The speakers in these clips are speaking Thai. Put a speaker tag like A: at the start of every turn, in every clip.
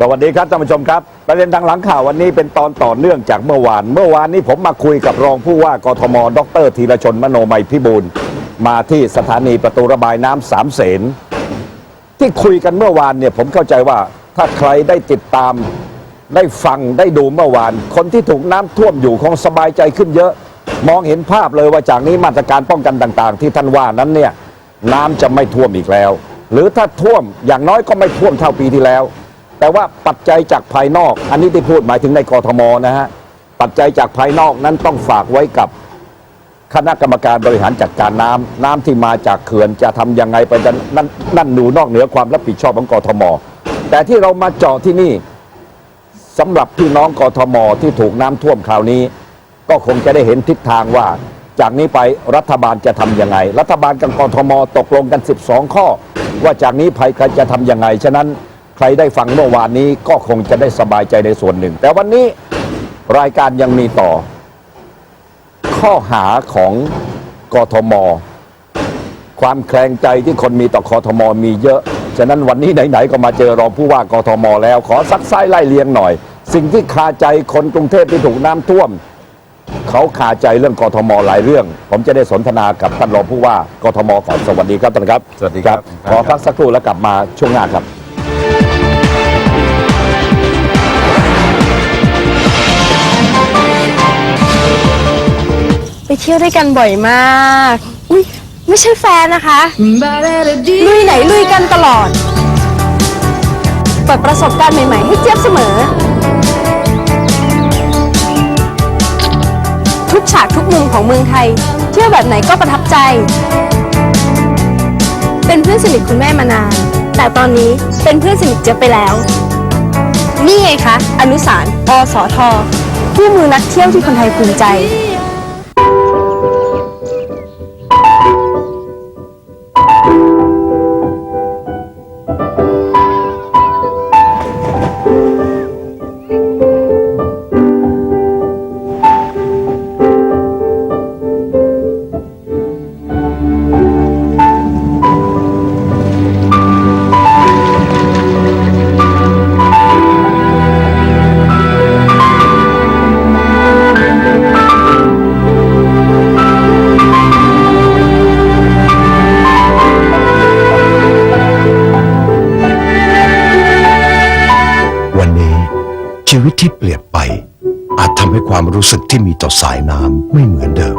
A: สวัสดีครับท่านผู้ชมครับ ประเด็นทางหลังข่าววันนี้เป็นตอนต่อเนื่องจากเมื่อวาน เมื่อวานนี้ผมมาคุยกับรองผู้ว่ากทม ดรธีรชนมโนมัยพิบูลมาที่สถานีประตูระบายน้ำสามเสนที่คุยกันเมื่อวานเนี่ยผมเข้าใจว่าถ้าใครได้ติดตามได้ฟังได้ดูเมื่อวาน คนที่ถูกน้ำท่วมอยู่คงสบายใจขึ้นเยอะ มองเห็นภาพเลยว่าจากนี้มาตรการป้องกันต่าง ๆ ที่ท่านว่านั้นเนี่ยน้ำจะไม่ท่วมอีกแล้ว หรือถ้าท่วมอย่างน้อยก็ไม่ท่วมเท่าปีที่แล้ว แต่ว่าปัจจัยจากภายนอก อันนี้ที่พูดหมายถึงในกรทมนะฮะปัจจัยจากภายนอกนั้นต้องฝากไว้กับคณะกรรมการบริหารจัดการน้ำน้ำที่มาจากเขื่อนจะทำยังไงไปจะนั่นนั่นหนูนอกเหนือความรับผิดชอบของกทม แต่ที่เรามาเจาะที่นี่สำหรับพี่น้องกทมที่ถูกน้ำท่วมคราวนี้ ก็คงจะได้เห็นทิศทางว่า จากนี้ไปรัฐบาลจะทำยังไง รัฐบาลกับกทมตกลงกัน 12 ข้อ ว่าจากนี้ภัยใครจะทำยังไงฉะนั้น ใครได้ฟังเมื่อวานนี้ก็คงจะได้สบายใจในส่วนหนึ่ง แต่วันนี้รายการยังมีต่อ ข้อหาของกทม ความแคลงใจที่คนมีต่อกทมมีเยอะ ฉะนั้นวันนี้ไหนๆก็มาเจอรองผู้ว่ากทมแล้ว ขอซักไซ้ไล่เลียงหน่อย สิ่งที่คาใจคนกรุงเทพที่ถูกน้ำท่วม เขาคาใจเรื่องกทมหลายเรื่อง ผมจะได้สนทนากับท่านรองผู้ว่ากทมก่อนสวัสดีครับท่านครับ
B: สวัสดีครับ
A: ขอพักสักครู่แล้วกลับมาช่วงหน้าครับ
C: เที่ยวด้วยกันบ่อยมาก อุ้ยไม่ใช่แฟนนะคะ ลุยไหนลุยกันตลอด เปิดประสบการณ์ใหม่ๆให้เจี๊ยบเสมอ ทุกฉากทุกมุมของเมืองไทย เที่ยวแบบไหนก็ประทับใจ เป็นเพื่อนสนิทคุณแม่มานาน แต่ตอนนี้เป็นเพื่อนสนิทเจี๊ยบไปแล้ว นี่ไงคะ อนุสารอสอทผู้มือนักเที่ยวที่คนไทยภูมิใจ
D: ชีวิตที่เปลี่ยนไป อาจทำให้ความรู้สึกที่มีต่อสายน้ำไม่เหมือนเดิม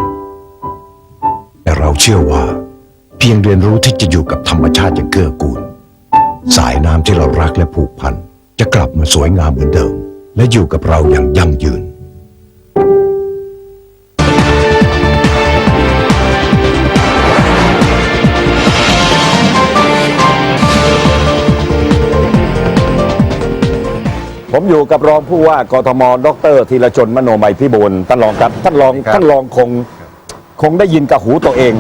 D: แต่เราเชื่อว่า เพียงเรียนรู้ที่จะอยู่กับธรรมชาติอย่างเกื้อกูล สายน้ำที่เรารักและผูกพันจะกลับมาสวยงามเหมือนเดิม และอยู่กับเราอย่างยั่งยืน
A: อยู่กับรองผู้ว่ากทม ดรธีรชนมโนมัยพิบูลท่านรองครับ ท่านรอง
B: ครับ
A: ท่านรองคงคงได้ยินกับหูตัวเอง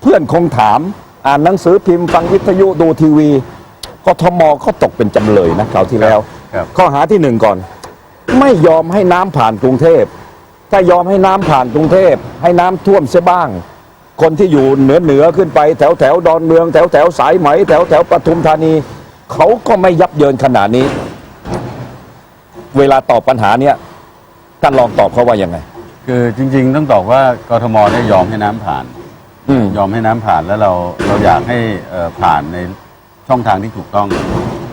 A: เพื่อนคงถาม อ่านหนังสือพิมพ์ฟังวิทยุดูทีวีกทมก็ตกเป็นจำเลยนะคราวที่แล้ว
B: ครับ
A: ข้อหาที่หนึ่งก่อน ไม่ยอมให้น้ำผ่านกรุงเทพ ถ้ายอมให้น้ำผ่านกรุงเทพ ให้น้ำท่วมเสียบ้าง คนที่อยู่เหนือเหนือขึ้นไป แถวแถวดอนเมือง แถวแถวสายไหม แถวแถวปทุมธานี เขาก็ไม่ยับเยินขนาดนี้ เวลาตอบปัญหาเนี้ยท่านลองตอบเขาว่ายังไง
B: คือจริง ๆ ต้องตอบว่ากทมเนี่ยยอมให้น้ำผ่าน
A: อืม
B: ยอมให้น้ำผ่านแล้วเราเราอยากให้เอ่อผ่านในช่องทางที่ถูกต้อง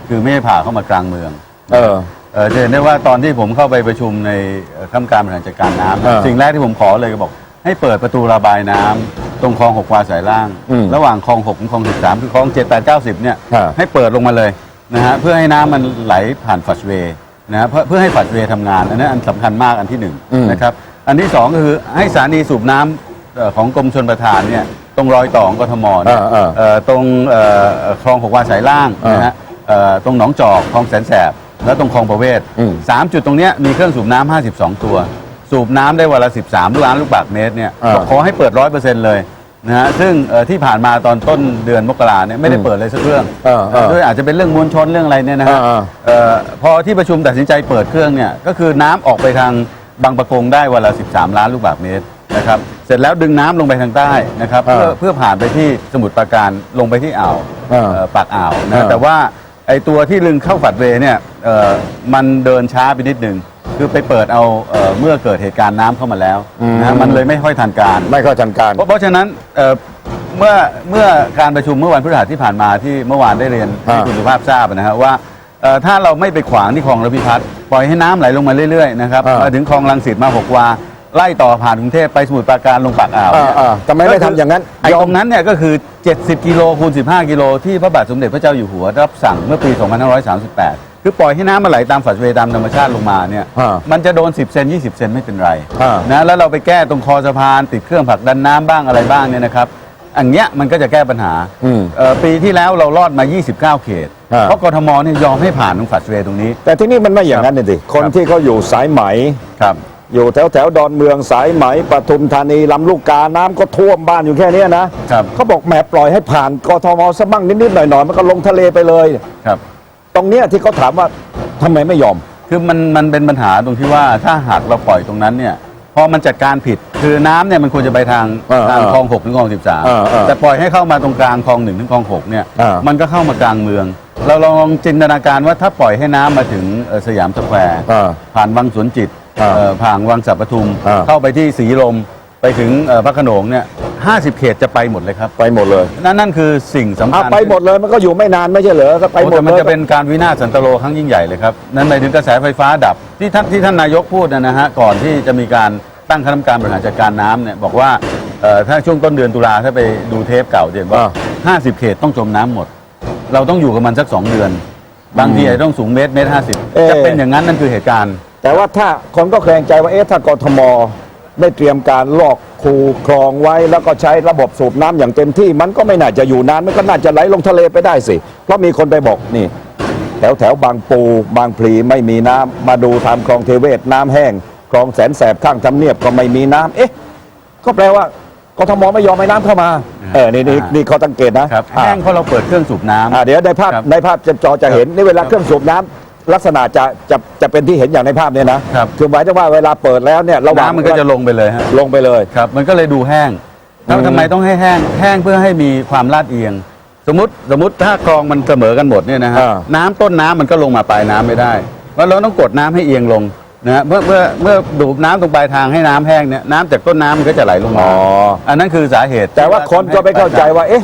B: คือไม่ให้ผ่าเข้ามากลางเมือง
A: เออ
B: เออจะเห็นได้ว่าตอนที่ผมเข้าไปประชุมในเอ่อคณะกรรมการบริหารจัดการน้ำ
A: เออ
B: สิ่งแรกที่ผมขอเลยก็บอก ให้เปิดประตูระบายน้ำตรงคลองหกวาสายล่าง
A: อืม
B: ระหว่างคลองหกถึงคลองสิบสามคือคลองเจ็ดแปดเก้าสิบเนี่ย
A: ฮะ
B: ให้เปิดลงมาเลยนะฮะเพื่อให้น้ำมันไหลผ่านฟัชเวย์ นะฮะเพื่อเพื่อให้ฟัชเวย์ทำงาน อันนี้นอันสำคัญมากอันที่หนึ่ง
A: อืม
B: นะครับอันที่สองก็คือให้สถานีสูบน้ำเอ่อของกรมชนประทานเนี่ยตรงรอยต่อของกทมเนี่ย
A: เออเออ
B: เอ่อตรงเอ่อคลองหกวาสายล่าง
A: เออ
B: นะฮะเอ่อตรงหนองจอกคลองแสนแสบ แล้วตรงคลองประเวศ
A: อืม
B: สามจุดตรงเนี้ยมีเครื่องสูบน้ำ52 ตัว สูบน้ำได้วันละ 13 ล้านลูกบาศก์เมตรเนี่ย
A: เออ
B: ขอให้เปิดร้อยเปอร์เซ็นต์เลย นะฮะซึ่งเอ่อที่ผ่านมาตอนต้นเดือนมกราเนี่ยไม่ได้
A: อืม
B: เปิดเลยสักเครื่อง
A: เออเออ
B: ด้วยอาจจะเป็นเรื่องมวลชนเรื่องอะไรเนี่ยนะฮะ
A: เออ
B: เอ่อพอที่ประชุมตัดสินใจเปิดเครื่องเนี่ยก็คือน้ำออกไปทางบางประกงได้วันละ 13 ล้านลูกบาศก์เมตรนะครับเสร็จแล้วดึงน้ำลงไปทางใต้นะครับ
A: เออ
B: เพื่อเพื่อผ่านไปที่สมุทรปราการลงไปที่อ่าว
A: เออ
B: เอ่อปากอ่าว
A: เอ
B: นะ
A: อ
B: แต่ว่าไอตัวที่ลึงเข้าฝัดเวย์เนี่ยเอ่อมันเดินช้าไปนิดนึง คือไปเปิดเอาเอ่อเมื่อเกิดเหตุการณ์น้ำเข้ามาแล้ว
A: อืม
B: นะฮะมันเลยไม่ค่อยทันการ
A: ไม่ค่อยทันการ
B: เพราะเพราะฉะนั้นเอ่อเมื่อเมื่อการประชุมเมื่อวันพฤหัสที่ผ่านมาที่เมื่อวานได้เรียนให้
A: อ่า
B: คุณสุภาพทราบนะฮะว่าเอ่อถ้าเราไม่ไปขวางที่คลองระพิพัฒน์ปล่อยให้น้ำไหลลงมาเรื่อยๆนะครับ
A: อ่าม
B: มาถึงคลองลังสิตมาหกวาไล่ต่อผ่านกรุงเทพไปสมุทรปราการลงปากอ่าวเนี่ย
A: อ่าๆทำไมไม่ทำอย่างนั้น
B: ไอ้
A: ยอม
B: ตรงนั้นเนี่ยก็คือ 70 กิโลคูณ 15 กิโลที่พระบาทสมเด็จพระเจ้าอยู่หัวรับสั่งเมื่อปี 2538 คือปล่อยให้น้ำมาไหลตามฝัดเวย์ตามธรรมชาติลงมาเนี่ย
A: อ่า
B: มันจะโดน 10 เซน 20 เซนไม่เป็นไร
A: อ่า
B: นะแล้วเราไปแก้ตรงคอสะพาน ติดเครื่องผลักดันน้ำบ้างอะไรบ้างเนี่ยนะครับอันเนี้ยมันก็จะแก้ปัญหา
A: อืม
B: เอ่อปีที่แล้วเรารอดมา 29 เขต
A: อ่า
B: เพราะกทมเนี่ยยอมให้ผ่านตรงฝัดเวย์ตรงนี้
A: แต่ที่นี่มันไม่อย่างนั้นเลยสิคน
B: ครับ
A: ที่เขาอยู่สายไหม
B: ครับ
A: อยู่แถวแถวๆดอนเมืองสายไหมปทุมธานีลำลูกกาน้ำก็ท่วมบ้านอยู่แค่เนี้ยนะครับ เขาบอกแหมปล่อยให้ผ่านกทมสกบ้างนิดๆหน่อยๆมันก็ลงทะเลไปเลย
B: ครับ
A: ตรงเนี้ยที่เขาถามว่าทำไมไม่ยอม
B: คือมันมันเป็นปัญหาตรงที่ว่าถ้าหากเราปล่อยตรงนั้นเนี่ยพอมันจัดการผิดคือน้ำเนี่ยมันควรจะไปทาง
A: เออ
B: ทาง
A: เออ
B: คลอง6ถึงคลอง
A: เออเออ
B: 13แต่ปล่อยให้เข้ามาตรงกลางคลอง1ถึงคลอง6เนี่ย
A: เออ
B: มันก็เข้ามากลางเมือง เราลองจินตนาการว่าถ้าปล่อยให้น้ำมาถึงเอ่อสยามสแควร์
A: อ่า
B: ผ่านวังสวนจิต
A: เออ
B: เอ่อผ่านวังสัปทุม
A: เออ
B: เข้าไปที่สีลม ไปถึงเอ่อพระโขนงเนี่ย 50 เขตจะไปหมดเลยครับ
A: ไปหมดเลย
B: นั่นนั่นคือสิ่งสำ
A: เอา
B: คัญ
A: ไปหมดเลยมันก็อยู่ไม่นานไม่ใช่เหรอก็ไป
B: โอ้
A: หมด
B: แต่มัน
A: เลย
B: จะเป็นการวินาศสันตโลครั้งยิ่งใหญ่เลยครับ นั่นหมายถึงกระแสไฟฟ้าดับ ที่ท่านที่ท่านนายกพูดนะนะฮะ ก่อนที่จะมีการตั้งคณะกรรมการบริหารจัดการน้ำเนี่ย บอกว่าเอ่อถ้าช่วงต้นเดือนตุลาถ้าไปดูเทปเก่าจะเห็นว่า50 เขตต้องจมน้ำหมด เราต้องอยู่กับมันสัก 2 เดือน บางทีอาจจะต้องสูงเมตรเมตรห้าสิบ
A: เอ๊ะ
B: จะเป็นอย่างนั้นนั่นคือเหตุการณ์
A: แต่ว่าถ้าคนก็แคลงใจว่าเอ๊ะถ้ากทม ได้เตรียมการลอกคูคลองไว้แล้วก็ใช้ระบบสูบน้ำอย่างเต็มที่ มันก็ไม่น่าจะอยู่นานมันก็น่าจะไหลลงทะเลไปได้สิ เพราะมีคนไปบอกนี่ แถวแถวบางปู บางพลีไม่มีน้ำมาดูทำคลองเทเวศน้ำแห้งคลองแสนแสบข้างทำเนียบก็ไม่มีน้ำเอ๊ะ ก็แปลว่ากทมไม่ยอมให้น้ำเข้ามา เออ นี่นี่นี่เขาตั้งเกตนะครับ
B: แห้งเพราะเราเปิดเครื่องสูบน้ำ
A: อ่าเดี๋ยวในภาพ
B: ครับ
A: ในภาพจะจอจะเห็นนี่เวลา
B: ครับ
A: เครื่องสูบน้ำ ลักษณะจะจะจะเป็นที่เห็นอย่างในภาพเนี่ยนะครับ คือหมายถึงว่าเวลาเปิดแล้วเนี่ยระหว่าง
B: น้ำมันก็จะลงไปเลยฮะ
A: ลงไปเลย
B: ครับ มันก็เลยดูแห้งแล้ว
A: อืม
B: ทำไมต้องให้แห้งแห้งเพื่อให้มีความลาดเอียง สมมติสมมติถ้าคลองมันเสมอกันหมดเนี่ยนะฮะ
A: อ่า
B: น้ำต้นน้ำมันก็ลงมาปลายน้ำไม่ได้เพราะเราต้องกดน้ำให้เอียงลงนะฮะเมื่อเมื่อเมื่อดูดน้ำตรงปลายทางให้น้ำแห้งเนี่ยน้ำจากต้นน้ำมันก็จะไหลลงมา
A: อ๋อ
B: อันนั้นคือสาเหตุ
A: แต่ว่าคนก็ไปเข้าใจ
B: ที่
A: ว่า เอ๊ะ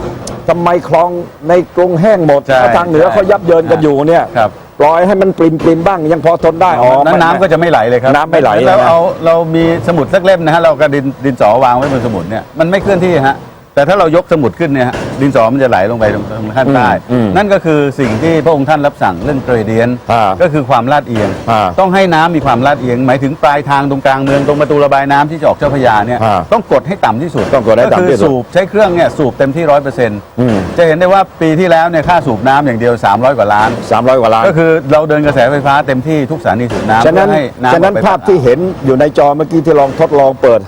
A: ทำไมคลองในกรุงแห้งหมด
B: ใช่
A: แล้วทางเหนือ
B: ใช่
A: เขายับเยินกันอยู่เนี่ย
B: ครับ
A: ปล่อยให้มันปริมปริมๆบ้างยังพอทนได้อ๋อ
B: นั้น
A: ไม่
B: น้ำก็จะไม่ไหลเลยครับ
A: น้ำไม่ไหล
B: แล้ว
A: นะ
B: เอาเรามีสมุดสักเล่มนะฮะเราก็ดินดินสอวางไว้บนสมุดเนี่ยมันไม่เคลื่อนที่ฮะ แต่ถ้าเรายกสมุดขึ้นเนี่ยฮะดินสอมันจะไหลลงไปตรงตรงข้างใต้
A: อืมอืม
B: นั่นก็คือสิ่งที่พระองค์ท่านรับสั่งเรื่องเกรเดียน
A: อ่า
B: ก็คือความลาดเอียง
A: อ่า
B: ต้องให้น้ำมีความลาดเอียง หมายถึงปลายทางตรงกลางเมืองตรงประตูระบายน้ำที่จะออกเจ้าพระยาเนี่ย
A: อ่า
B: ต้องกดให้ต่ำที่สุด
A: ต้องกดให้ต่ำที่สุด
B: ก็คือสูบใช้เครื่องเนี่ยสูบเต็มที่ร้อยเปอร์เซ็นต์
A: อืม
B: จะเห็นได้ว่าปีที่แล้วเนี่ยค่าสูบน้ำอย่างเดียว 300 กว่าล้าน
A: สามร้อยกว่าล้าน
B: ก็คือเราเดินกระแสไฟฟ้าเต็มที่ทุกสถานีสูบน้ำ
A: ฉะนั้น
B: เพื่อให้ำ
A: ฉะนั้น
B: ออกไป
A: ภาพที่เห็นอยู่ในจอเมื่อกี้ที่ลองทดลองเปิด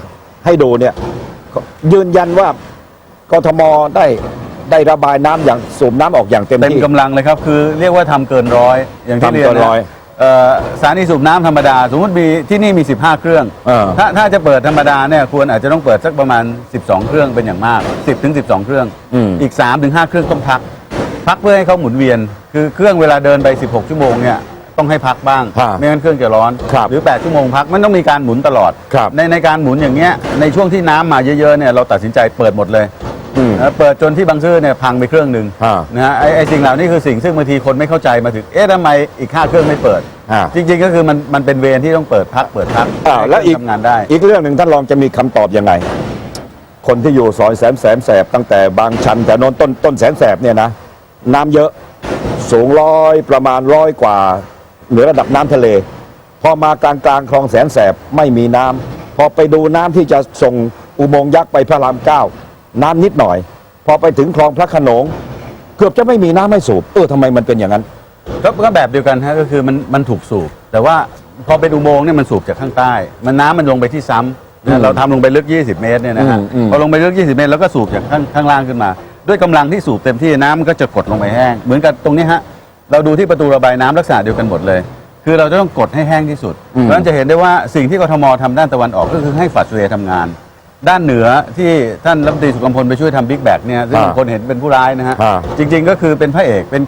A: ให้ดูเนี่ยก็ยืนยันว่า กทมได้ได้ระบายน้ำอย่างสูบน้ำออกอย่างเต็ม
B: เต็ม
A: ที่
B: กำลังเลยครับ คือเรียกว่าทำเกินร้อยอย่างที่
A: ทำ
B: เรียน
A: เกินร้อย
B: นะเอ่อสถานีสูบน้ำธรรมดา สมมติมีที่นี่มี 15 เครื่อง
A: เออ
B: ถ้าถ้าจะเปิดธรรมดาเนี่ยควรอาจจะต้องเปิดสักประมาณ 12 เครื่องเป็นอย่างมาก 10ถึง12 เครื่อง
A: อืม
B: อีก3ถึง5เครื่องต้องพัก พักเพื่อให้เขาหมุนเวียน คือเครื่องเวลาเดินไป 16 ชั่วโมงเนี่ยต้องให้พักบ้าง
A: ฮะ
B: ไม่งั้นเครื่องจะร้อน
A: ครับ
B: หรือ 8 ชั่วโมงพักมันต้องมีการหมุนตลอด
A: ครับ
B: ในในการหมุนอย่างเงี้ยในช่วงที่น้ำมาเยอะๆเนี่ยเราตัดสินใจเปิดหมดเลย
A: อืม
B: นะเปิดจนที่บางซื่อเนี่ยพังไปเครื่องหนึ่ง
A: อ่า
B: นะฮะไอ้ไอ้สิ่งเหล่านี้คือสิ่งซึ่งบางทีคนไม่เข้าใจมาถึงเอ๊ะทำไมอีกห้าเครื่องไม่เปิด
A: อ่า
B: จริงๆก็คือมันมันเป็นเวรที่ต้องเปิดพักเปิดพัก
A: อ้าวแล้วอีก
B: ให้เครื่งทำงานได้
A: อีกเรื่องหนึ่งท่านรองจะมีคำตอบยังไง คนที่อยู่ซอยแสนแสนแสบตั้งแต่บางชันแต่โนนต้นต้นแสนแสบเนี่ยนะน้ำเยอะสูงร้อยประมาณร้อยกว่า เหนือระดับน้ำทะเล พอมากลางกลางๆคลองแสนแสบไม่มีน้ำพอไปดูน้ำที่จะส่งอุโมงค์ยักษ์ไปพระรามเก้า น้ำนิดหน่อย พอไปถึงคลองพระโขนง เกือบจะไม่มีน้ำให้สูบเออทำไมมันเป็นอย่างนั้น
B: ก็ก็แบบเดียวกันฮะก็คือมันมันถูกสูบ แต่ว่าพอเป็นอุโมงค์เนี่ยมันสูบจากข้างใต้ มันน้ำมันลงไปที่ซ้ำ
A: อื
B: นะ
A: ม
B: เราทำลงไปลึก 20 เมตรเนี่ยนะฮะ
A: อืมอืม
B: พอลงไปลึก 20 เมตรแล้วก็สูบจากข้างข้างล่างขึ้นมา ด้วยกำลังที่สูบเต็มที่น้ำมันก็จะกดลงไปแห้ง เหมือนกับตรงนี้ฮะเราดูที่ประตูระบายน้ำลักษณะเดียวกันหมดเลย คือเราจะต้องกดให้แห้งที่สุด
A: อืม
B: เพราะฉะนั้นจะเห็นได้ว่าสิ่งที่กทมทำด้านตะวันออกก็คือให้ฝัดเวย์ทำงาน ด้านเหนือที่ท่านรัฐมนตรีสุขมพลไปช่วยทำบิ๊กแบกเนี่ยซึ่ง
A: อ่า
B: คนเห็นเป็นผู้ร้ายนะฮะ
A: อ่า
B: จริง ๆ ก็คือเป็นพระเอกเป็น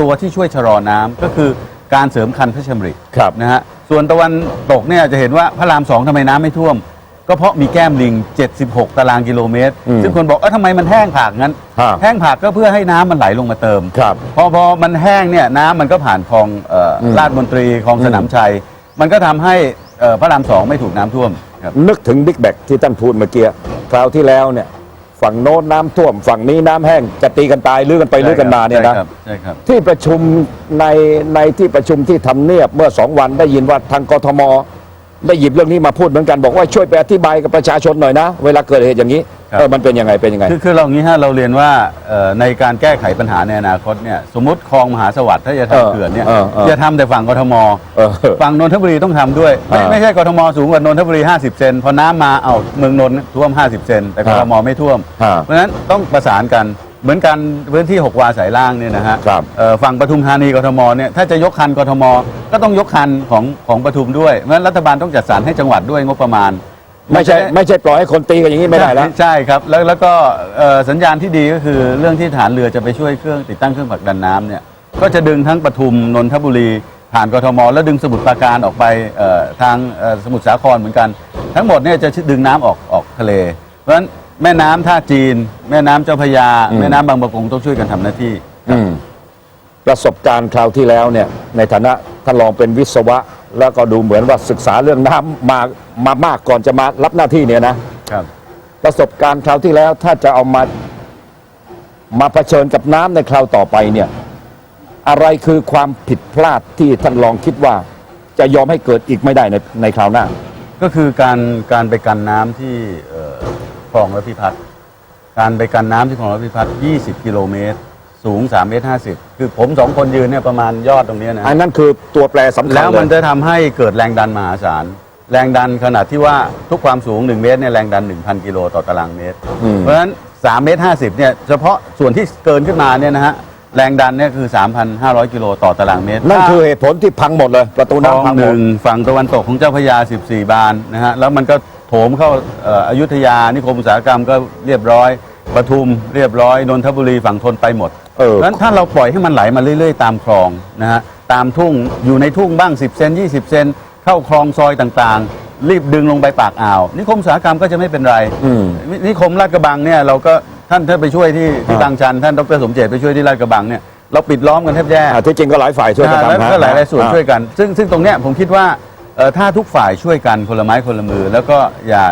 B: ตัวที่ช่วยชะลอน้ำก็คือการเสริมคันพระชำริ
A: ครับ
B: นะฮะส่วนตะวันตกเนี่ยจะเห็นว่าพระรามสองทำไมน้ำไม่ท่วม ก็เพราะมีแก้มลิง 76 ตารางกิโลเมตร
A: อืม
B: ซึ่งคนบอกเออทำไมมันแห้งผากงั้น
A: ฮะ
B: แห้งผากก็เพื่อให้น้ำมันไหลลงมาเติม
A: ครับ
B: พอพอมันแห้งเนี่ยน้ำมันก็ผ่านคลองเอ่ออ
A: ม
B: ลาดมนตรีคลองสนามชัย มันก็ทำให้เอ่อพระรามสองไม่ถูกน้ำท่วมครับ
A: นึกถึงบิ๊กแบกที่ท่านพูดเมื่อกี้คราวที่แล้วเนี่ยฝั่งโน้นน้ำท่วม ฝั่งนี้น้ำแห้งจะตีกันตายลื้อกันไปลื้อกันมาเนี่ยนะ
B: ใช่ครับใช่ครับ
A: ที่ประชุมในในที่ประชุมที่ทำเนียบเมื่อสองวันได้ยินว่าทางกทมได้หยิบเรื่องนี้มาพูดเหมือนกันบอกว่าช่วยไปอธิบายกับประชาชนหน่อยนะ เวลาเกิดเหตุอย่างนี้
B: ครับ
A: เออมันเป็นยังไงเป็นยังไง
B: คือคือเราอย่างนี้ฮะเราเรียนว่าเอ่อในการแก้ไขปัญหาในอนาคตเนี่ยสมมติคลองมหาสวัสดิ์ถ้าจะ
A: เออ
B: ทำเขื่อนเนี่ย
A: เออเออ
B: จะทำแต่ฝั่งกทม
A: เออ
B: ฝั่งนนทบุรีต้องทำด้วย ไม่
A: อ่า
B: ไม่ใช่กทมสูงกว่านนทบุรี 50 เซนพอน้ำมาเอาเมืองนนท์ท่วม 50 เซนแต่กทมไม่ท่วม
A: อ่า
B: เพราะฉะนั้นต้องประสานกันเหมือนกันพื้นที่ 6 วาสายล่างเนี่ยนะฮะ
A: ครับ
B: เอ่อฝั่งปทุมธานีกทมเนี่ยถ้าจะยกคันกทมก็ต้องยกคันของของปทุมด้วยเพราะฉะนั้นรัฐบาลต้องจัดสรรให้จังหวัดด้วยงบประมาณ
A: ไม่ใช่ไม่ใช่ปล่อยให้คนตีกันอย่างนี้ไม่ได้แล้ว
B: ใช่ครับแล้วแล้วก็เอ่อสัญญาณที่ดีก็คือเรื่องที่ฐานเรือจะไปช่วยเครื่องติดตั้งเครื่องผลักดันน้ำเนี่ยก็จะดึงทั้งปทุมนนทบุรี ผ่านกทม แล้วดึงสมุทรปราการออกไปเอ่อทางเอ่อสมุทรสาครเหมือนกัน ทั้งหมดเนี่ยจะดึงน้ำออกออกทะเล เพราะฉะนั้นแม่น้ำท่าจีน แม่น้ำเจ้าพระยา
A: อืม
B: แม่น้ำบางประกงต้องช่วยกันทำหน้าที่
A: อืมประสบการณ์คราวที่แล้วเนี่ยในฐานะ ท่านรองเป็นวิศวะ แล้วก็ดูเหมือนว่าศึกษาเรื่องน้ำมามามากก่อนจะมารับหน้าที่เนี่ยนะ
B: ครับ
A: ประสบการณ์คราวที่แล้วถ้าจะเอามามาเผชิญกับน้ำในคราวต่อไปเนี่ยอะไรคือความผิดพลาดที่ท่านรองคิดว่า จะยอมให้เกิดอีกไม่ได้ในในคราวหน้า
B: ก็คือการการไปกันน้ำที่เอ่อคลองระพิพัฒน์การไปกันน้ำที่คลองระพิพัฒน์20 กิโลเมตร สูง3เมตร50คือผมสองคนยืนเนี่ยประมาณยอดตรงเนี้ยนะ
A: อันนั้นคือตัวแปรสำคัญ
B: แล้ว
A: เล
B: มัน
A: ย
B: จะทำให้เกิดแรงดันมหาศาล แรงดันขนาดที่ว่าทุกความสูง 1 เมตรเนี่ยแรงดัน 1,000 กิโลต่อตารางเมตร
A: อืม
B: เพราะฉะนั้น3เมตร50เนี่ยเฉพาะส่วนที่เกินขึ้นมาเนี่ยนะฮะแรงดันเนี่ยคือ 3,500 กิโลต่อตารางเมตร
A: นั่นคือเหตุผลที่พังหมดเลย ประตู
B: คลอง
A: น้ำพัง
B: ห
A: หมด
B: นึ่งฝั่งตะวันตกของเจ้าพระยา 14 บานนะฮะ แล้วมันก็โถมเข้าเอ่ออยุธยานิคมอุตสาหกรรมก็เรียบร้อย ปทุมเรียบร้อยนนทบุรีฝั่งทนไปหมด
A: เออ
B: เพราะฉะนั้นถ้าเราปล่อยให้มันไหลมาเรื่อย ๆ ตามคลองนะฮะตามทุ่งอยู่ในทุ่งบ้าง 10 เซน20 เซนเข้าคลองซอยต่างๆ รีบดึงลงไปปากอ่าวนิคมอุตสาหกรรมก็จะไม่เป็นไร
A: อืม
B: นินิคมลาดกระบังเนี่ยเราก็ท่านท่านไปช่วยที่ที่
A: อ่า
B: บางชันท่านดรสมเจตไปช่วยที่ลาดกระบังเนี่ยเราปิดล้อมกันแทบแย่
A: อ่าที่จริงก็หลายฝ่ายช่วยกัน
B: อ่าแล้ว
A: ทำฮะ
B: ก็หลายหลายส่วน
A: อ่า
B: ช่วยกัน ซึ่งซึ่งตรงเนี้ยผมคิดว่าเอ่อถ้าทุกฝ่ายช่วยกันคนละไม้คนละมือ แล้วก็อย่า